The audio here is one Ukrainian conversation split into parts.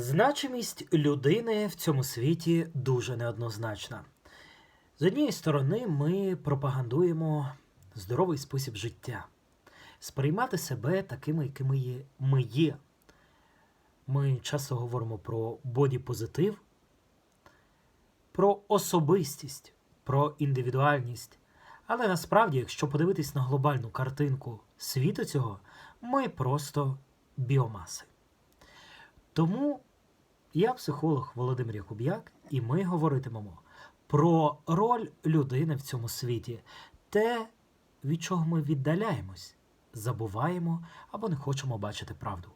Значимість людини в цьому світі дуже неоднозначна. З однієї сторони, ми пропагандуємо здоровий спосіб життя, сприймати себе такими, якими ми є. Ми часто говоримо про бодіпозитив, про особистість, про індивідуальність. Але насправді, якщо подивитись на глобальну картинку світу цього, ми просто біомаси. Тому я психолог Володимир Якуб'як, і ми говоритимемо про роль людини в цьому світі, те, від чого ми віддаляємось, забуваємо або не хочемо бачити правду.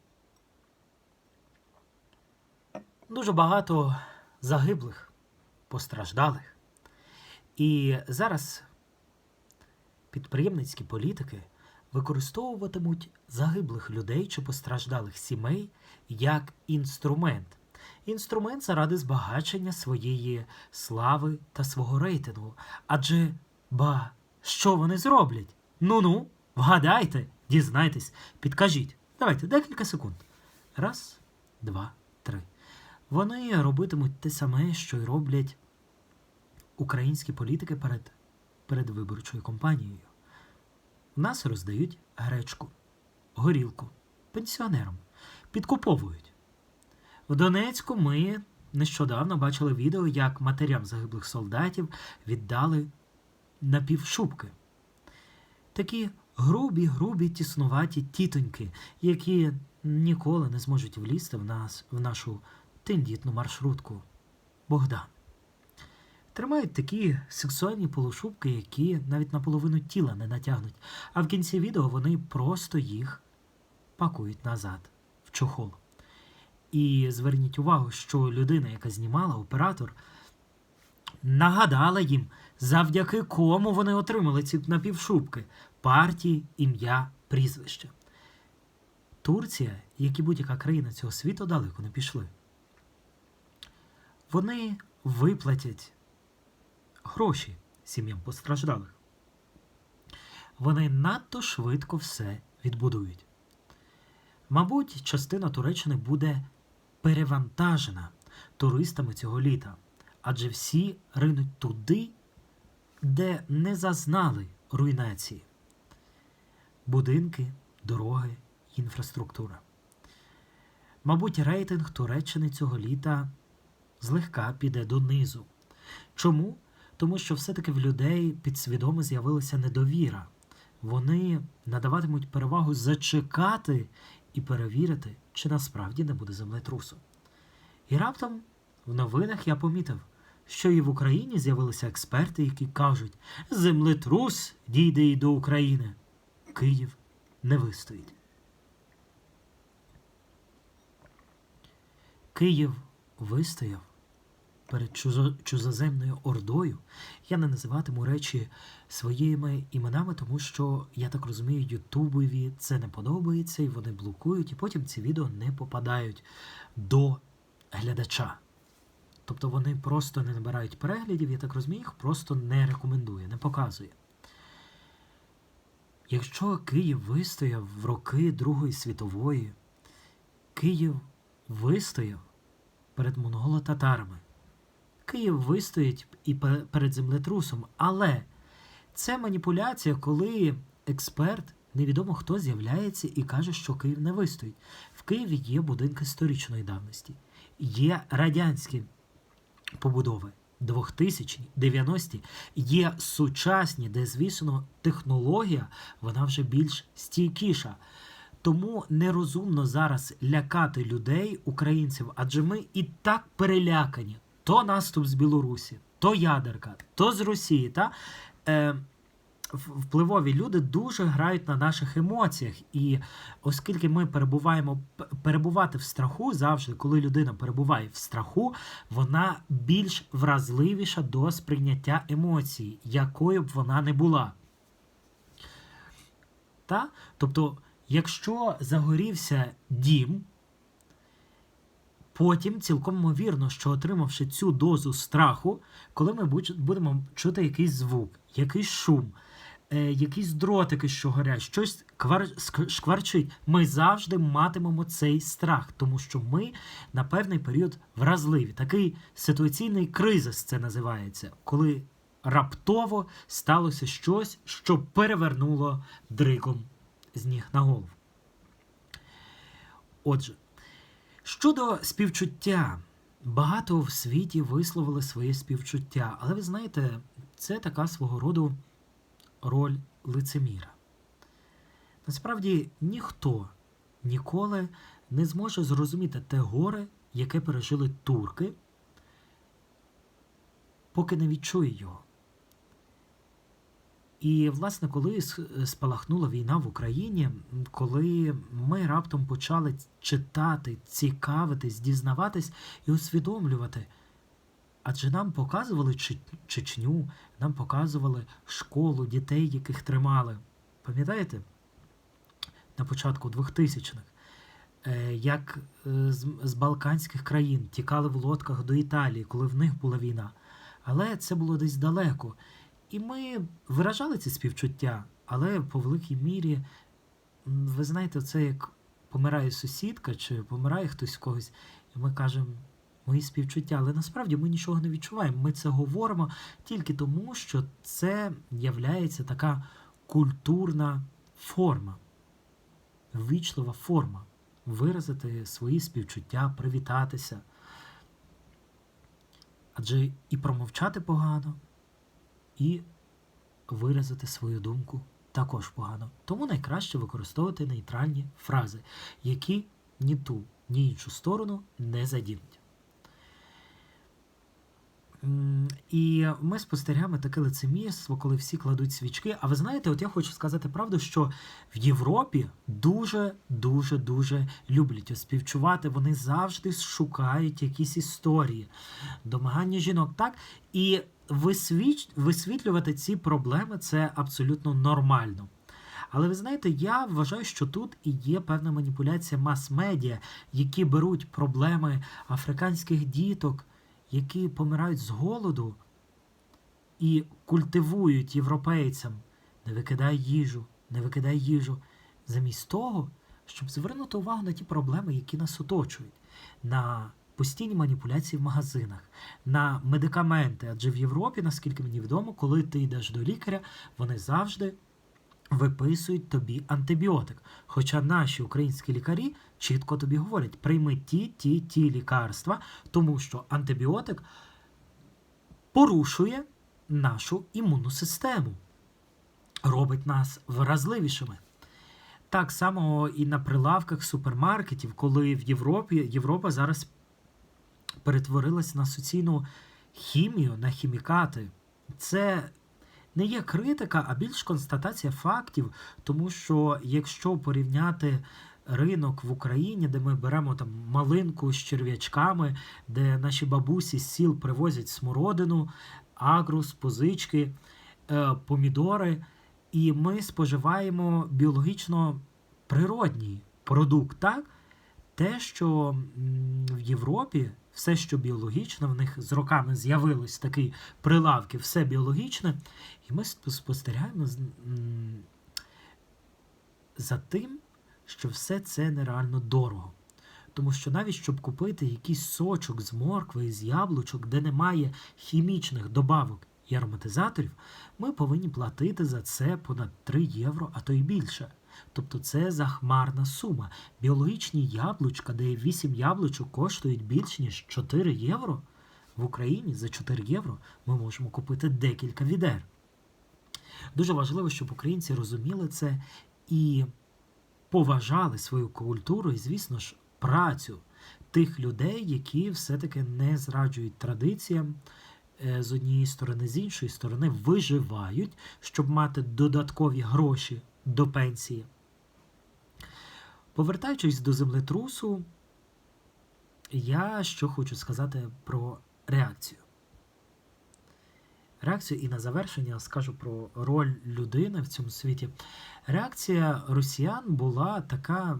Дуже багато загиблих, постраждалих. І зараз підприємницькі політики використовуватимуть загиблих людей чи постраждалих сімей як інструмент. Інструмент заради збагачення своєї слави та свого рейтингу. Адже ба, що вони зроблять? Ну-ну, вгадайте, дізнайтесь, підкажіть. Давайте декілька секунд. Раз, два, три. Вони робитимуть те саме, що й роблять українські політики перед передвиборчою кампанією. В нас роздають гречку, горілку, пенсіонерам, підкуповують. В Донецьку ми нещодавно бачили відео, як матерям загиблих солдатів віддали напівшубки. Такі грубі, грубі, тіснуваті тітоньки, які ніколи не зможуть влізти в нас, в нашу тендітну маршрутку. Богдан. Тримають такі сексуальні полушубки, які навіть наполовину тіла не натягнуть, а в кінці відео вони просто їх пакують назад в чохол. І зверніть увагу, що людина, яка знімала, оператор, нагадала їм, завдяки кому вони отримали ці напівшубки партії, ім'я, прізвище. Турція, як і будь-яка країна цього світу, далеко не пішли. Вони виплатять гроші сім'ям постраждалих. Вони надто швидко все відбудують. Мабуть, частина Туреччини буде перевантажена туристами цього літа, адже всі ринуть туди, де не зазнали руйнації. Будинки, дороги, інфраструктура. Мабуть, рейтинг Туреччини цього літа злегка піде донизу. Чому? Тому що все-таки в людей підсвідомо з'явилася недовіра. Вони надаватимуть перевагу зачекати і перевірити, чи насправді не буде землетрусу. І раптом в новинах я помітив, що і в Україні з'явилися експерти, які кажуть, землетрус дійде і до України. Київ не вистоїть. Київ вистояв перед чужоземною ордою. Я не називатиму речі своїми іменами, тому що, я так розумію, Ютубові це не подобається, і вони блокують, і потім ці відео не попадають до глядача. Тобто вони просто не набирають переглядів, я так розумію, їх просто не рекомендує, не показує. Якщо Київ вистояв в роки Другої світової, Київ вистояв перед монголо-татарами, Київ вистоїть і перед землетрусом, але це маніпуляція, коли експерт, невідомо хто з'являється і каже, що Київ не вистоїть. В Києві є будинки сторічної давності, є радянські побудови. 2000-ні, 90-ті, є сучасні, де, звісно, технологія вона вже більш стійкіша. Тому нерозумно зараз лякати людей, українців, адже ми і так перелякані. То наступ з Білорусі, то ядерка, то з Росії. Та? Е, впливові люди дуже грають на наших емоціях. І оскільки ми перебуваємо перебувати в страху завжди, коли людина перебуває в страху, вона більш вразливіша до сприйняття емоцій, якою б вона не була. Та? Тобто, якщо загорівся дім, потім цілком ймовірно, що отримавши цю дозу страху, коли ми будемо чути якийсь звук, якийсь шум, е, якісь дротики, що горять, щось квар... шкварчить. Ми завжди матимемо цей страх, тому що ми на певний період вразливі. Такий ситуаційний кризис це називається, коли раптово сталося щось, що перевернуло дригом з ніг на голову. Отже, щодо співчуття, багато в світі висловили своє співчуття, але ви знаєте, це така свого роду роль лицеміра. Насправді ніхто ніколи не зможе зрозуміти те горе, яке пережили турки, поки не відчує його. І, власне, коли спалахнула війна в Україні, коли ми раптом почали читати, цікавитись, дізнаватись і усвідомлювати, адже нам показували Чечню, нам показували школу дітей, яких тримали. Пам'ятаєте? На початку 2000-х, е, як е, з, з Балканських країн тікали в лодках до Італії, коли в них була війна. Але це було десь далеко. І ми виражали ці співчуття, але по великій мірі, ви знаєте, це як помирає сусідка чи помирає хтось когось, і ми кажемо мої співчуття, але насправді ми нічого не відчуваємо. Ми це говоримо тільки тому, що це являється така культурна форма, ввічлива форма виразити свої співчуття, привітатися. Адже і промовчати погано, і виразити свою думку також погано. Тому найкраще використовувати нейтральні фрази, які ні ту, ні іншу сторону не задінуть. І ми спостерігаємо таке лицемірство, коли всі кладуть свічки. А ви знаєте, от я хочу сказати правду, що в Європі дуже, дуже, дуже люблять співчувати. Вони завжди шукають якісь історії, домагання жінок, так? І висвіч... висвітлювати ці проблеми це абсолютно нормально. Але ви знаєте, я вважаю, що тут і є певна маніпуляція мас-медіа, які беруть проблеми африканських діток, які помирають з голоду, і культивують європейцям не викидай їжу, не викидай їжу, замість того, щоб звернути увагу на ті проблеми, які нас оточують, на постійні маніпуляції в магазинах, на медикаменти. Адже в Європі, наскільки мені відомо, коли ти йдеш до лікаря, вони завжди виписують тобі антибіотик. Хоча наші українські лікарі чітко тобі говорять, прийми ті, ті, ті лікарства, тому що антибіотик порушує нашу імунну систему, робить нас вразливішими. Так само і на прилавках супермаркетів, коли в Європі Європа зараз перетворилась на суцільну хімію, на хімікати. Це не є критика, а більш констатація фактів, тому що якщо порівняти ринок в Україні, де ми беремо там малинку з черв'ячками, де наші бабусі з сіл привозять смородину, агрус, позички, е, помідори, і ми споживаємо біологічно природній продукт, так? Те, що в Європі все, що біологічно, в них з роками з'явилось такі прилавки, все біологічне, і ми сп- спостерігаємо за тим, що все це нереально дорого. Тому що навіть щоб купити якийсь сочок з моркви, з яблучок, де немає хімічних добавок і ароматизаторів, ми повинні платити за це понад 3 євро, а то й більше. Тобто це захмарна сума. Біологічні яблучка, де 8 яблучок коштують більш ніж 4 євро. В Україні за 4 євро ми можемо купити декілька відер. Дуже важливо, щоб українці розуміли це і поважали свою культуру і, звісно ж, працю тих людей, які все-таки не зраджують традиціям е, з однієї сторони, з іншої сторони, виживають, щоб мати додаткові гроші до пенсії. Повертаючись до землетрусу, я що хочу сказати про реакцію. Реакцію і на завершення скажу про роль людини в цьому світі. Реакція росіян була така,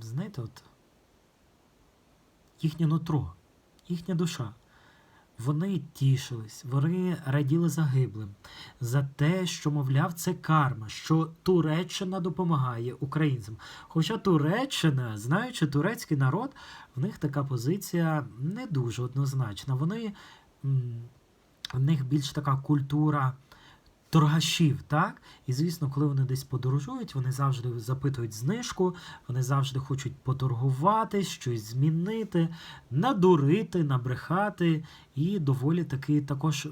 знаєте, от їхнє нутро, їхня душа. Вони тішились, вони раділи загиблим за те, що, мовляв, це карма, що Туреччина допомагає українцям. Хоча Туреччина, знаючи турецький народ, в них така позиція не дуже однозначна. Вони в них більш така культура торгашів, так? І звісно, коли вони десь подорожують, вони завжди запитують знижку, вони завжди хочуть поторгувати, щось змінити, надурити, набрехати, і доволі таки також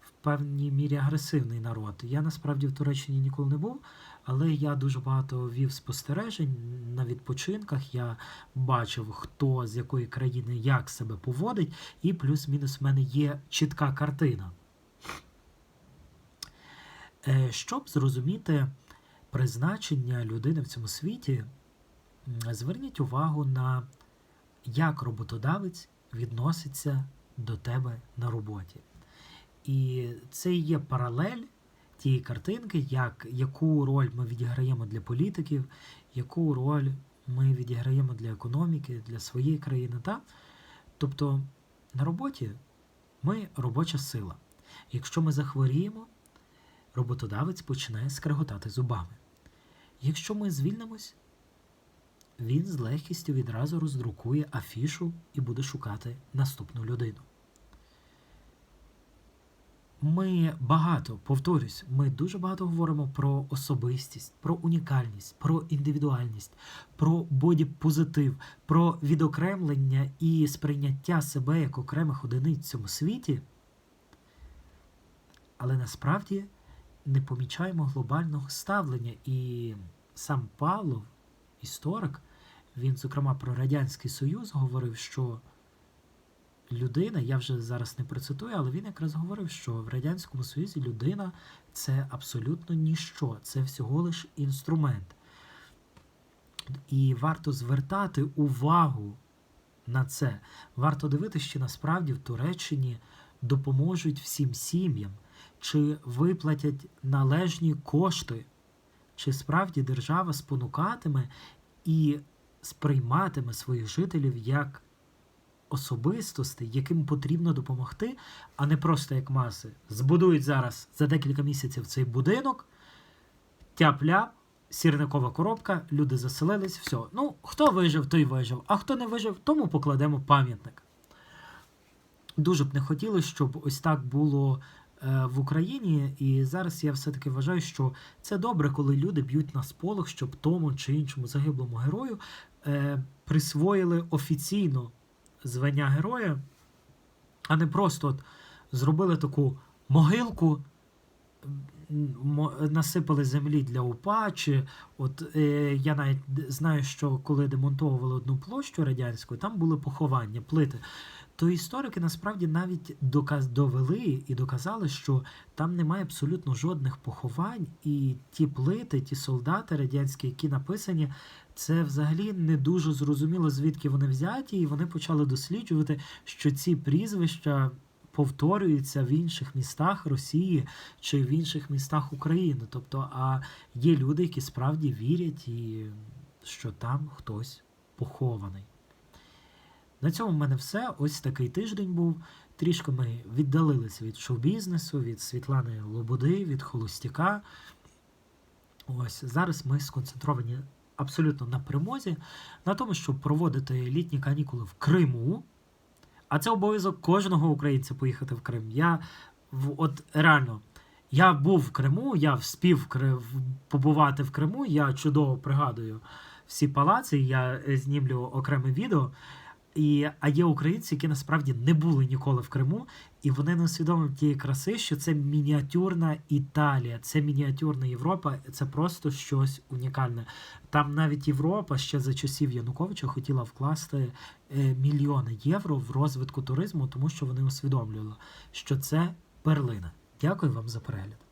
в певній мірі агресивний народ. Я насправді в Туреччині ніколи не був, але я дуже багато вів спостережень на відпочинках. Я бачив, хто з якої країни як себе поводить, і плюс-мінус в мене є чітка картина. Е, Щоб зрозуміти призначення людини в цьому світі, зверніть увагу на як роботодавець відноситься до тебе на роботі. І це є паралель тієї картинки, як, яку роль ми відіграємо для політиків, яку роль ми відіграємо для економіки, для своєї країни. Та? Тобто на роботі ми робоча сила. Якщо ми захворіємо, роботодавець починає скреготати зубами. Якщо ми звільнимось, він з легкістю відразу роздрукує афішу і буде шукати наступну людину. Ми багато, повторюсь, ми дуже багато говоримо про особистість, про унікальність, про індивідуальність, про бодіпозитив, про відокремлення і сприйняття себе як окремих одиниць в цьому світі, але насправді не помічаємо глобального ставлення. І сам Павлов, історик, він, зокрема, про Радянський Союз говорив, що людина, я вже зараз не процитую, але він якраз говорив, що в Радянському Союзі людина це абсолютно ніщо, це всього лиш інструмент. І варто звертати увагу на це. Варто дивитися, що насправді в Туреччині допоможуть всім сім'ям, чи виплатять належні кошти, чи справді держава спонукатиме і сприйматиме своїх жителів як особистостей, яким потрібно допомогти, а не просто як маси. Збудують зараз за декілька місяців цей будинок, тяп-ляп, сірникова коробка, люди заселились, все. Ну, хто вижив, той вижив, а хто не вижив, тому покладемо пам'ятник. Дуже б не хотілося, щоб ось так було в Україні, і зараз я все-таки вважаю, що це добре, коли люди б'ють на сполох, щоб тому чи іншому загиблому герою е, присвоїли офіційно звання героя, а не просто от зробили таку могилку, насипали землі для упа, чи от е, я навіть знаю, що коли демонтовували одну площу радянську, там були поховання, плити. То історики насправді навіть доказ довели і доказали, що там немає абсолютно жодних поховань, і ті плити, ті солдати радянські, які написані, це взагалі не дуже зрозуміло, звідки вони взяті, і вони почали досліджувати, що ці прізвища повторюються в інших містах Росії чи в інших містах України. Тобто, а є люди, які справді вірять, і що там хтось похований. На цьому в мене все. Ось такий тиждень був. Трішки ми віддалилися від шоу-бізнесу, від Світлани Лободи, від Холостяка. Ось зараз ми сконцентровані абсолютно на перемозі, на тому, щоб проводити літні канікули в Криму. А це обов'язок кожного українця поїхати в Крим. Я от реально. Я був в Криму, я вспів побувати в Криму. Я чудово пригадую всі палаци. Я е, знімлю окреме відео. І, а є українці, які насправді не були ніколи в Криму, і вони не усвідомлюють тієї краси, що це мініатюрна Італія, це мініатюрна Європа, це просто щось унікальне. Там навіть Європа ще за часів Януковича хотіла вкласти е, мільйони євро в розвитку туризму, тому що вони усвідомлювали, що це перлина. Дякую вам за перегляд.